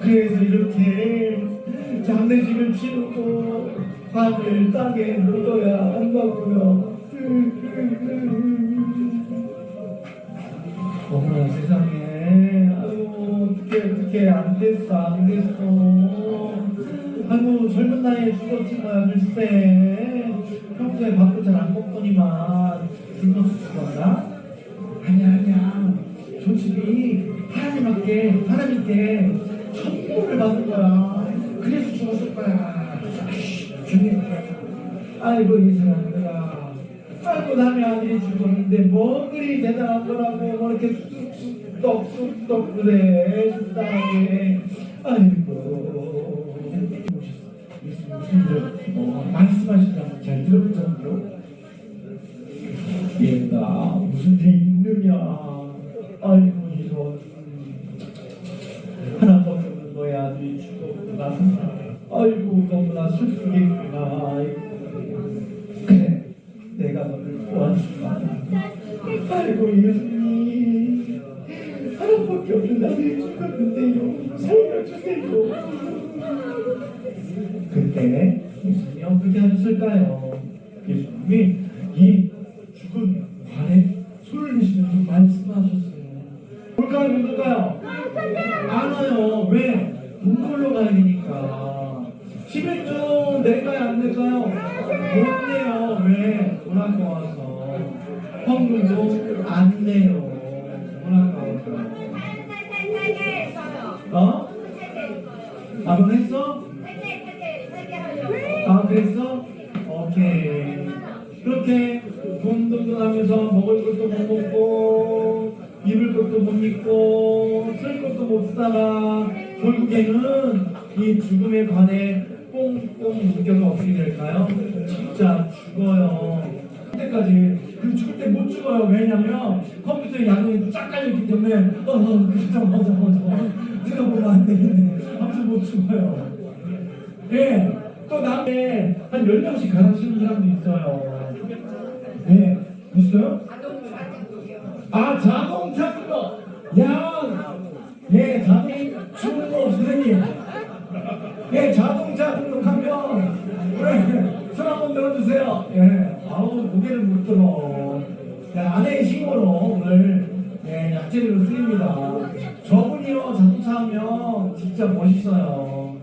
그래서 이렇게 장례식을 치르고 밤을 땅에 묻어야 한다고요. 어머나 세상에. 아유 어떻게 어떻게 안 됐어 안 됐어. 아이고 젊은 나이에 죽었지 뭐야 글쎄 평소에 밥도 잘 안 먹더니만 죽었나? 아니야 아니야 솔직히 하나님께 하나님께 천국을 받은 거야 그래서 죽었을 거야 중에 아이고 이 사람들아 아이고 남의 아들이 죽었는데 뭐 그리 대단한 거라고 뭐 이렇게 쑥쑥 쑥쑥 그래 속상하게 아이고 무슨 어, 말씀하시다고 잘 들었잖아요? 얘가 무슨 일 있느냐? 아이고 이런 하나밖에 없는 너의 아들이 죽었구나 아이고 너무나 슬프겠구나. 그래 내가 너를 도와줄까 아이고 예수님 하나밖에 없는 아들이 죽었는데요 살려주세요 그때 예수님이 어떻게 하셨을까요? 예수님이 이 죽은 관에 손을 내시면서 말씀하셨어요. 볼까요? 못 볼까요? 안 와요. 왜? 동굴로 가야 되니까. 11조 낼까요? 안 낼까요? 못 내요. 왜? 돈 아까워서. 어? 아, 너 했어? 아 그랬어? 오케이 그렇게 돈도 나면서 먹을 것도 못 먹고 입을 것도 못 입고 쓸 것도 못 쓰다가 결국에는 이 죽음에 관해 꽁꽁 묶여서 어떻게 될까요? 진짜 죽어요 그때까지 그 죽을 때못 죽어요 왜냐면 컴퓨터에 야동이 쫙 깔려있기 때문에 어어 그저 맞아 맞아 들어보면 안 되는데 아무튼 못 죽어요 예, 또 남에 한 10명씩 가르치는 사람도 있어요. 네, 있어요? 아, 자동차 등록! 야! 예, 자동 충고 선생님. 예, 자동차 등록하면, 예, 손 한번 들어주세요. 예, 아우, 고개를 못 들어. 예, 약재를 쓰입니다. 저분이요, 자동차 하면 진짜 멋있어요.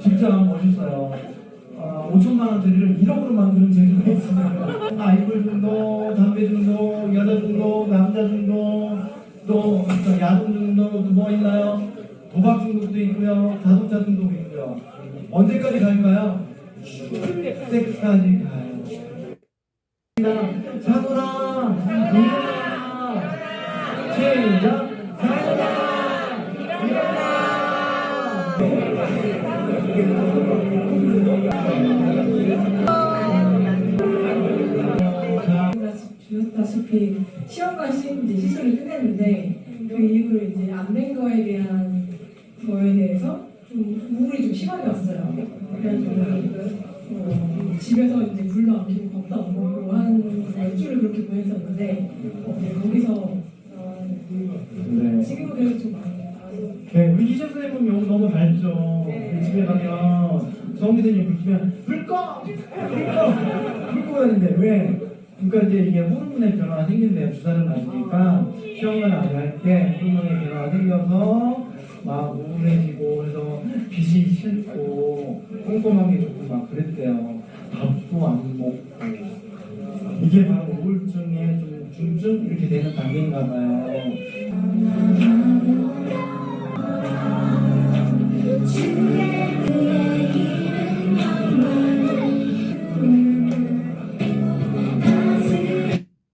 진짜 멋있어요. 아, 5천만 원짜리를 1억으로 만드는 재주가 있습니다. 아이돌 중독, 담배 중독, 여자 중독, 남자 중독, 또 야동 중독, 또뭐 있나요? 도박 중독도 있고요, 자동차 중독도 있고요. 언제까지 갈까요? 죽을 때까지 가요. 일어나, 끝냈는데 그 이후로 이제 안 된 거에 대한 거에 대해서 좀 우울이 좀 심하게 왔어요. 그래서 어, 집에서 이제 물도 안 피고 밥도 안 먹고 한 일주를 그렇게 보냈었는데 어, 네, 거기서 어, 네. 지금은 그래도 좀 많이 네, 우리 이재 선생님 너무 너무 밝죠. 우리 집에 가면 정기생님 불키면 불 꺼! 불 꺼! 불 꺼! 하는데 왜? 그러니까 이제 이게 호르몬의 변화가 생긴대요. 주사를 맞으니까 시험을 안 할 때 호르몬의 변화가 생겨서 막 우울해지고 그래서 빛이 싫고 꼼꼼한 게 좋고 막 그랬대요. 밥도 안 먹고 이게 바로 우울증의 좀 중증 이렇게 되는 단계인가 봐요.